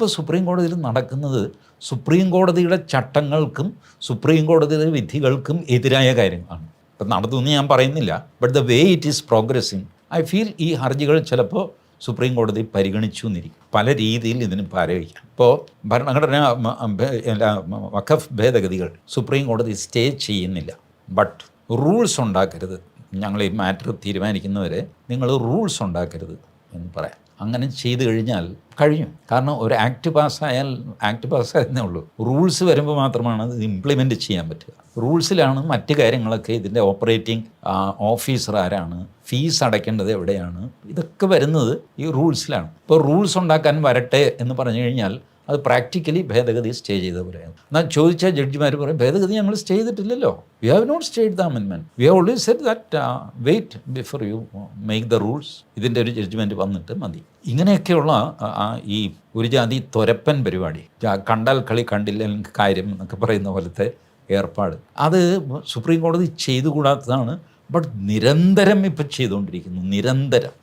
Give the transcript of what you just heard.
ഇപ്പോൾ സുപ്രീം കോടതിയിൽ നടക്കുന്നത് സുപ്രീം കോടതിയുടെ ചട്ടങ്ങൾക്കും സുപ്രീം കോടതിയുടെ വിധികൾക്കും എതിരായ കാര്യങ്ങളാണ്. ഇപ്പം നടത്തുമെന്ന് ഞാൻ പറയുന്നില്ല. But the way it is progressing I feel ഈ ഹർജികൾ ചിലപ്പോൾ സുപ്രീം കോടതി പരിഗണിച്ചു എന്നിരിക്കും. പല രീതിയിൽ ഇതിന് പാരവയ്ക്കാം ഇപ്പോൾ ഭരണഘടന വഖഫ് ഭേദഗതികൾ സുപ്രീം കോടതി സ്റ്റേ ചെയ്യുന്നില്ല. ബട്ട് റൂൾസ് ഉണ്ടാക്കരുത്. ഞങ്ങൾ ഈ മാറ്റർ തീരുമാനിക്കുന്നവരെ നിങ്ങൾ റൂൾസ് ഉണ്ടാക്കരുത്. എന്ന് പറയാം. അങ്ങനെ ചെയ്തു കഴിഞ്ഞാൽ കഴിഞ്ഞു. കാരണം ഒരു ആക്ട് പാസ്സായാൽ ആക്ട് പാസ്സായെന്നേ ഉള്ളൂ. റൂൾസ് വരുമ്പോൾ മാത്രമാണ് അത് ഇംപ്ലിമെന്റ് ചെയ്യാൻ പറ്റുക. റൂൾസിലാണ് മറ്റു കാര്യങ്ങളൊക്കെ ഇതിന്റെ ഓപ്പറേറ്റിംഗ് ഓഫീസർ ആരാണ് ഫീസ് അടയ്ക്കേണ്ടത് എവിടെയാണ് ഇതൊക്കെ വരുന്നത് ഈ റൂൾസിലാണ് ഇപ്പോൾ റൂൾസ് ഉണ്ടാക്കാൻ വരട്ടെ എന്ന് പറഞ്ഞു കഴിഞ്ഞാൽ അത് പ്രാക്ടിക്കലി ഭേദഗതി സ്റ്റേ ചെയ്ത പോലെയാണ്. എന്നാൽ ചോദിച്ച ജഡ്ജിമാർ പറയും ഭേദഗതി ഞങ്ങൾ സ്റ്റേ ചെയ്തിട്ടില്ലല്ലോ. We have not stayed the അമെൻമെന്റ് we have always set that wait before you make the rules ഇതിന്റെ ഒരു ജഡ്ജ്മെന്റ് വന്നിട്ട് മതി. ഇങ്ങനെയൊക്കെയുള്ള ഈ ഒരു ജാതി തൊരപ്പൻ പരിപാടി കണ്ടാൽ കളി കണ്ടില്ലെങ്കിൽ കാര്യം എന്നൊക്കെ പറയുന്ന പോലത്തെ ഏർപ്പാട്. അത് സുപ്രീം കോടതി ചെയ്തുകൂടാത്തതാണ് ബട്ട് നിരന്തരം ഇപ്പം ചെയ്തുകൊണ്ടിരിക്കുന്നു നിരന്തരം.